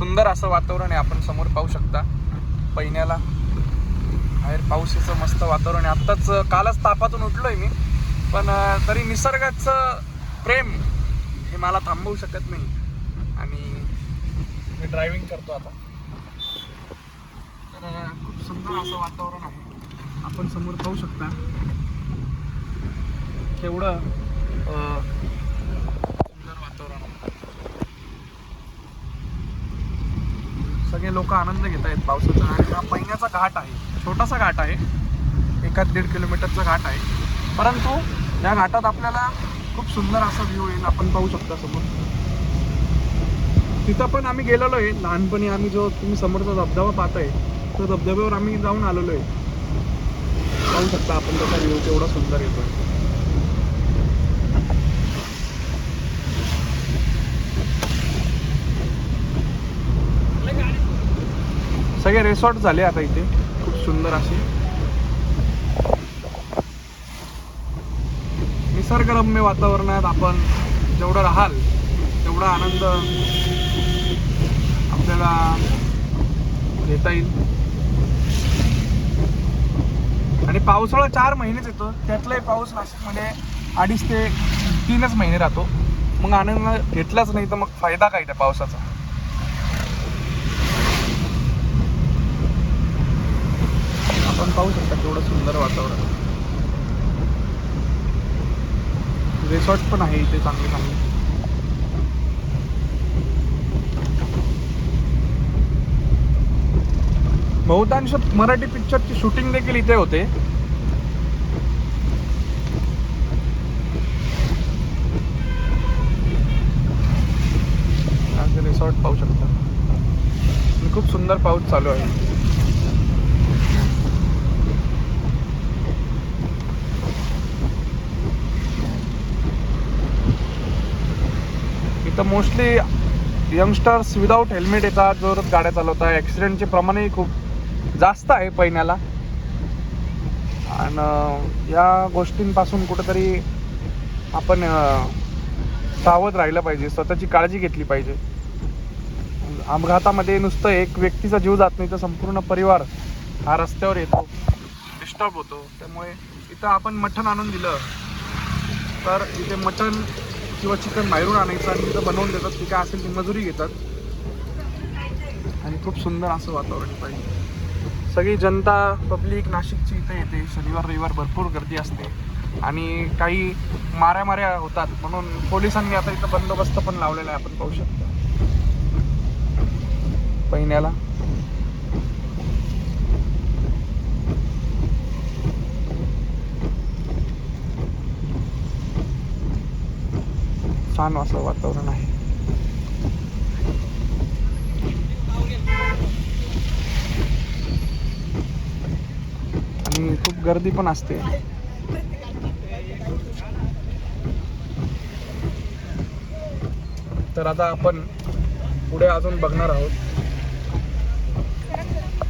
सुंदर असं वातावरण आहे. आपण समोर पाहू शकता पहिण्याला. बाहेर पावसाचं मस्त वातावरण आहे. आत्ताच कालच तापातून उठलोय मी पण तरी निसर्गाचं प्रेम हे मला थांबवू शकत नाही. आणि मी ड्रायव्हिंग करतो आता. तर खूप सुंदर असं वातावरण आहे. आपण समोर पाहू शकता. केवढं अं, सुंदर वातावरण आहे सगळे लोक आनंद घेत आहेत पावसाचा आणि हा पहिण्याचा घाट आहे. छोटासा घाट आहे. एकाच दीड किलोमीटरचा घाट आहे. परंतु या घाटात आपल्याला खूप सुंदर असा व्ह्यू येईल आपण पाहू शकता समोर. तिथं पण आम्ही गेलेलो आहे. लहानपणी आम्ही जो तुम्ही समोरचा धबधबा पाहताय तो धबधब्यावर आम्ही जाऊन आलेलो आहे. पाहू शकता आपण त्याचा व्ह्यू तेवढा सुंदर येतो सगळे रिसॉर्ट झाले आता इथे. खूप सुंदर असे निसर्गरम्य वातावरणात आपण जेवढं राहाल तेवढा आनंद आपल्याला घेता येईल. आणि पावसाळा चार महिनेच येतो. त्यातलाही पाऊस नाशिकमध्ये अडीच ते तीनच महिने राहतो. मग आनंद घेतलाच नाही तर मग फायदा काय त्या पावसाचा आपण पाहू शकता केवढं सुंदर वातावरण रिसॉर्ट पण आहे इथे चांगले चांगले. बहुतांश मराठी पिक्चरची शूटिंग देखील इथे होते. रिसॉर्ट पाहू शकता. खूप सुंदर पाऊस चालू आहे. तर मोस्टली यंगस्टर्स विदाऊट हेल्मेट येतात जोरात गाड्या चालवतात ॲक्सिडेंटचे प्रमाणही खूप जास्त आहे पहिण्याला आणि या गोष्टींपासून कुठंतरी आपण सावध राहिलं पाहिजे. स्वतःची काळजी घेतली पाहिजे. अपघातामध्ये नुसतं एक व्यक्तीचा जीव जात नाही तर संपूर्ण परिवार हा रस्त्यावर येतो डिस्टर्ब होतो. त्यामुळे इथं आपण मटण आणून दिलं. तर इथे मटण किंवा चिकन बाहेरून आणायचं आणि तिथं बनवून देतात ती काय असेल ती मजुरी घेतात. आणि खूप सुंदर असं वातावरण पाहिजे. सगळी जनता पब्लिक नाशिकची इथे येते शनिवार रविवार भरपूर गर्दी असते. आणि काही माऱ्या माऱ्या होतात म्हणून पोलिसांनी आता इथं बंदोबस्त पण लावलेला आहे आपण पाहू शकतो. पहिण्याला छान असं वातावरण आहे. आणि खूप गर्दी पण असते. तर आता आपण पुढे अजून बघणार आहोत.